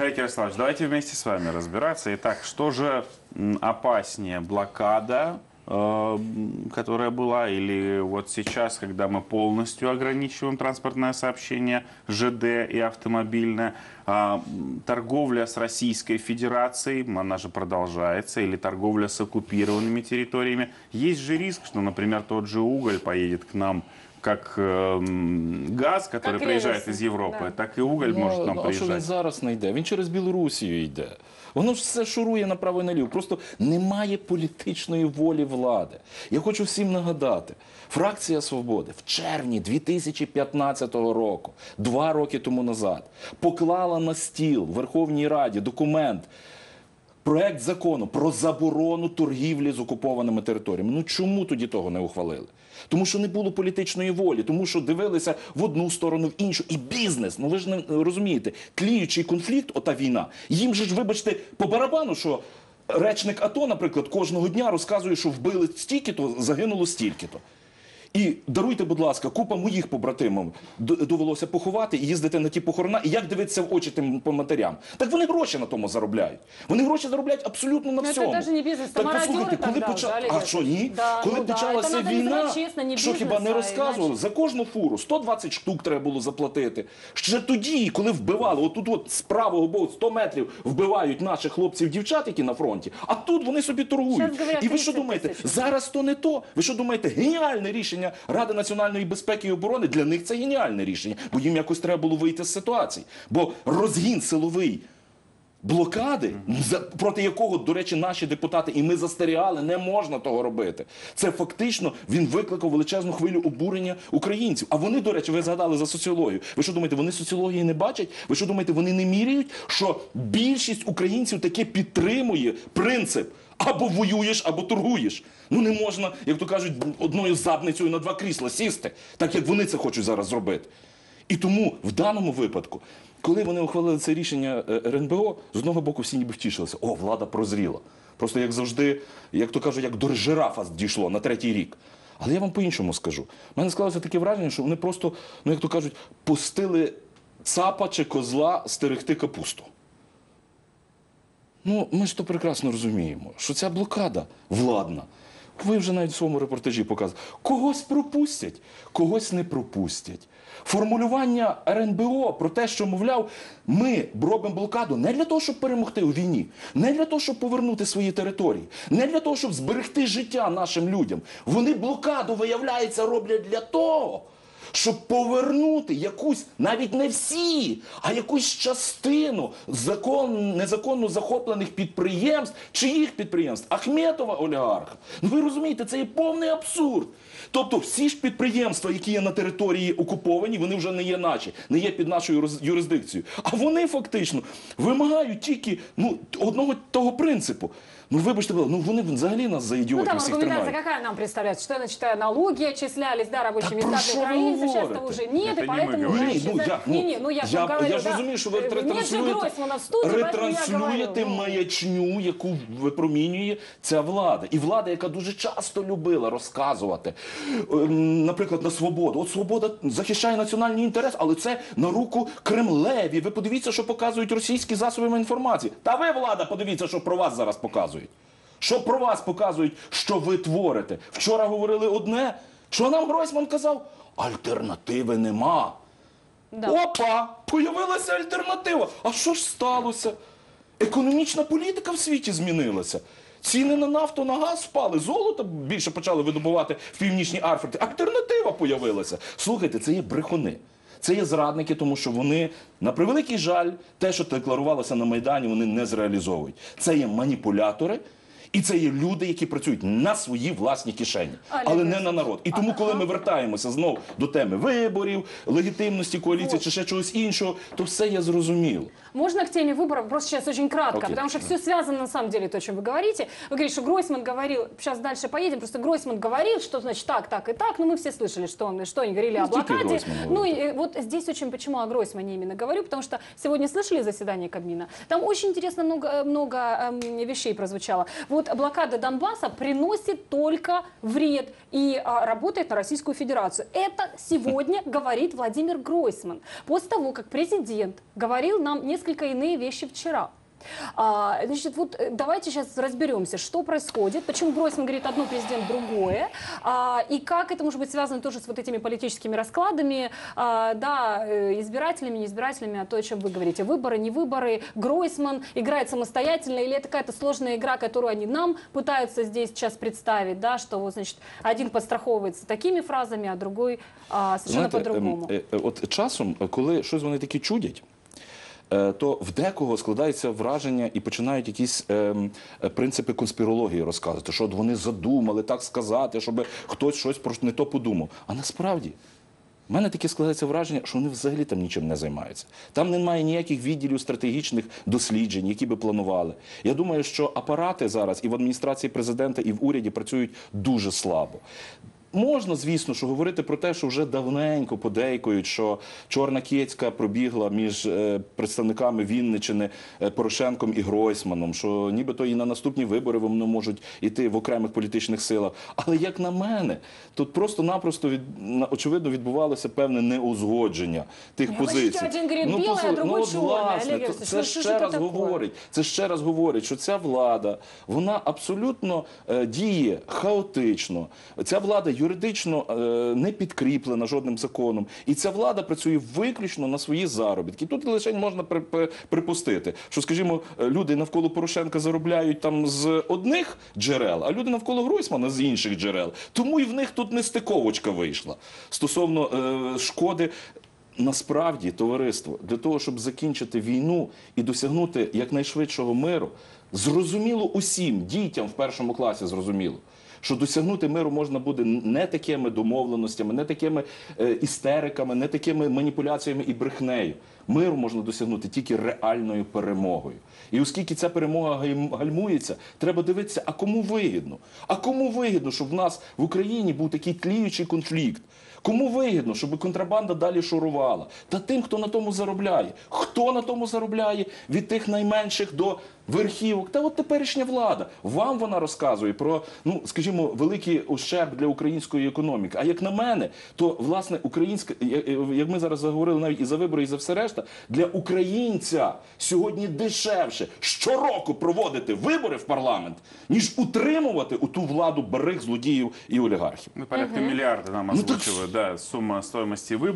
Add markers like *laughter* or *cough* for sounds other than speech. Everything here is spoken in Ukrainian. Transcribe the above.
Олег Ярославович, давайте вместе с вами разбираться. Итак, что же опаснее, блокада, э, которая была, или вот сейчас, когда мы полностью ограничиваем транспортное сообщение ЖД и автомобильное, а, торговля с Российской Федерацией, она же продолжается, или торговля с оккупированными территориями. Есть же риск, что, например, тот же уголь поедет к нам как э, м, газ, который Как приезжает рельсы, из Европы, да. так и уголь может нам ну, а що він приезжать. зараз не йде? Він через Білорусію йде. Воно ж все шурує направо і наліво. Просто немає політичної волі влади. Я хочу всім нагадати: фракція свободи в червні 2015 року, два роки тому назад, поклала на стіл в Верховній Раді документ. Проект закону про заборону торгівлі з окупованими територіями. Ну чому тоді того не ухвалили? Тому що не було політичної волі, тому що дивилися в одну сторону, в іншу. І бізнес, ну ви ж не розумієте, тліючий конфлікт, ота війна, їм же ж, вибачте, по барабану, що речник АТО, наприклад, кожного дня розказує, що вбили стільки-то, загинуло стільки-то. І даруйте, будь ласка, купа моїх побратимів довелося поховати і їздити на ті похорона. І як дивитися в очі тим по матерям? Так вони гроші на тому заробляють. Вони гроші заробляють абсолютно на Ну, це всьому. навіть не бізнес, так послухайте, коли тогда поча... вже, А що ні? Да, коли ну почалася це війна, чесно, не що хіба не розказували? За кожну фуру 120 штук треба було заплатити. Ще тоді, коли вбивали, отут от з правого боку 100 метрів вбивають наших хлопців, дівчат, які на фронті, а тут вони собі торгують. І ви що думаєте, тисяч. зараз то не то? Ви що думаєте, геніальне рішення Ради національної безпеки і оборони для них це геніальне рішення, бо їм якось треба було вийти з ситуації. Бо розгін силовий блокади, проти якого, до речі, наші депутати, і ми застерігали, не можна того робити. Це фактично він викликав величезну хвилю обурення українців. А вони, до речі, ви згадали за соціологію. Ви що думаєте, вони соціології не бачать? Ви що думаєте, вони не міряють, що більшість українців таки підтримує принцип. Або воюєш, або торгуєш. Ну не можна, як то кажуть, одною задницею на два крісла сісти, так як вони це хочуть зараз зробити. І тому в даному випадку, коли вони ухвалили це рішення е, РНБО, з одного боку всі ніби втішилися. О, влада прозріла. Просто як завжди, як то кажуть, як до жирафа дійшло на третій рік. Але я вам по-іншому скажу. У мене склалося таке враження, що вони просто, ну як то кажуть, пустили цапа чи козла стерегти капусту. Ну, ми ж то прекрасно розуміємо, що ця блокада владна. Ви вже навіть в своєму репортажі показували. Когось пропустять, когось не пропустять. Формулювання РНБО про те, що, мовляв, ми робимо блокаду не для того, щоб перемогти у війні, не для того, щоб повернути свої території, не для того, щоб зберегти життя нашим людям. Вони блокаду, виявляється, роблять для того, щоб повернути якусь, навіть не всі, а якусь частину закон, незаконно захоплених підприємств, чиїх підприємств? Ахметова олігарха. Ну ви розумієте, це є повний абсурд. Тобто всі ж підприємства, які є на території окуповані, вони вже не є наші, не є під нашою юрисдикцією. А вони фактично вимагають тільки ну, одного того принципу. Ну вибачте, ну вони взагалі нас за Ну, ідіотів там всіх аргументация тримають. какая нам представляется? Что, значит, налоги отчислялись, да, рабочие Да места про для что вы украинцев, сейчас говорите? это уже нет, Это и не мы поэтому... говорим. уже Ні, ну исчезает- я, ну, Не, не, ну я, ж я, вам говорю, я ж да. розумію, що ви Э, Нет же ретранслюєте, Гройсмана в студии, поэтому я ретранслюєте говорю. ну. маячню, яку випромінює ця влада. І влада, яка дуже часто любила розказувати, ем, наприклад, на свободу. От свобода захищає національний інтерес, але це на руку Кремлеві. Ви подивіться, що показують російські засоби інформації. Та ви, влада, подивіться, що про вас зараз показують. Що про вас показують, що ви творите. Вчора говорили одне, що нам Гройсман казав, альтернативи нема. Да. Опа! Появилася альтернатива. А що ж сталося? Економічна політика в світі змінилася. Ціни на нафту, на газ впали, золото більше почали видобувати в північній Арфриці. Альтернатива появилася. Слухайте, це є брехуни. Це є зрадники, тому що вони, на превеликий жаль, те, що декларувалося на Майдані, вони не зреалізовують. Це є маніпулятори. І це є люди, які працюють на свої власні кишені, Олег але не на Васильович, народ. І тому, коли ми вертаємося знов до теми виборів, легітимності коаліції Вот. чи ще чогось іншого, то все є зрозуміло. Можно к теме выборов, просто сейчас очень кратко, Окей. потому что все связано на самом деле, то, о чем вы говорите. Вы говорите, что Гройсман говорил, сейчас дальше поедем, просто Гройсман говорил, что значит так, так и так, ну мы все слышали, что, он, что они говорили Ну, о только блокаде. Гройсман Ну говорит. и э, вот здесь очень, почему о Гройсмане именно говорю, потому что сегодня слышали заседание Кабмина, там очень интересно много, э, много эм, вещей прозвучало. Вот Вот блокада Донбасса приносит только вред и а, работает на Российскую Федерацию. Это сегодня *laughs* говорит Владимир Гройсман. После того, как президент говорил нам несколько иные вещи вчера. А, значит, вот э, давайте сейчас разберемся, что происходит, почему Гройсман говорит одно, президент другое, а, и как это может быть связано тоже с вот этими политическими раскладами, а, да, э, избирателями, не избирателями, а то, о чем вы говорите, выборы, не выборы, Гройсман играет самостоятельно, или это какая-то сложная игра, которую они нам пытаются здесь сейчас представить, да, что вот, значит, один подстраховывается такими фразами, а другой а, совершенно Знаєте, по-другому. е, От часом, коли щось вони такі чудять. Е, То в декого складається враження і починають якісь ем, принципи конспірології розказувати, що от вони задумали так сказати, щоб хтось щось про не то подумав. А насправді в мене таке складається враження, що вони взагалі там нічим не займаються. Там немає ніяких відділів стратегічних досліджень, які би планували. Я думаю, що апарати зараз і в адміністрації президента, і в уряді працюють дуже слабо. Можна, звісно, що говорити про те, що вже давненько подейкують, що чорна кєцька пробігла між е, представниками Вінничини е, Порошенком і Гройсманом, що нібито і на наступні вибори вони можуть йти в окремих політичних силах. Але як на мене, тут просто-напросто від очевидно відбувалося певне неузгодження тих Ну, позицій. один говорить біле, а другий от, власне, Олег це ну, що ще раз таке? говорить. Це ще раз говорить, що ця влада вона абсолютно е, діє хаотично. Ця влада юридично е, не підкріплена жодним законом, і ця влада працює виключно на свої заробітки. Тут лише можна при- при- припустити, що, скажімо, е, люди навколо Порошенка заробляють там з одних джерел, а люди навколо Гройсмана з інших джерел. Тому і в них тут нестиковочка вийшла стосовно е, шкоди. Насправді, товариство, для того, щоб закінчити війну і досягнути якнайшвидшого миру, зрозуміло усім дітям в першому класі зрозуміло. Що досягнути миру можна буде не такими домовленостями, не такими е, істериками, не такими маніпуляціями і брехнею. Миру можна досягнути тільки реальною перемогою. І оскільки ця перемога гальмується, треба дивитися, а кому вигідно? А кому вигідно, щоб в нас в Україні був такий тліючий конфлікт? Кому вигідно, щоб контрабанда далі шурувала? Та тим, хто на тому заробляє. Хто на тому заробляє? Від тих найменших до верхівок. Та от теперішня влада. Вам вона розказує про, ну скажімо, великий ущерб для української економіки. А як на мене, то власне українська, як ми зараз заговорили навіть і за вибори, і за все решта, для українця сьогодні дешевше щороку проводити вибори в парламент, ніж утримувати у ту владу барих злодіїв і олігархів. Ну, порядка миллиарда нам Ну, так озвучивают, да, сумма стоимости выборов.